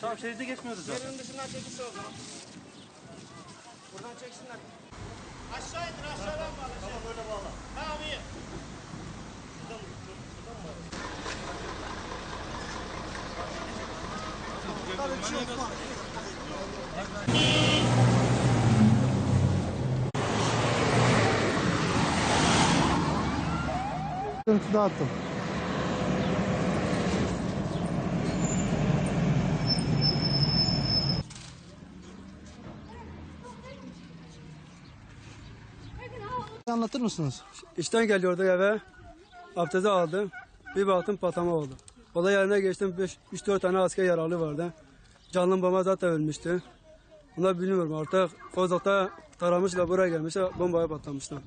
Tamam şeride geçmiyoruz zaten. Yerin dışından çekilsin o zaman. Buradan çeksinler. Aşağı indir aşağıdan bağla. Tamam böyle bağla. Tamam iyi. Görüntü dağıttım. Anlatır mısınız? İşten geliyorduk eve. Abdesti aldım. Bir baktım patlama oldu. Olay yerine geçtim. 3-4 tane asker yaralı vardı. Canlı bomba zaten ölmüştü. Bunlar bilmiyorum artık Kozak'ta taramışla buraya gelmişler bombaya patlamışlar.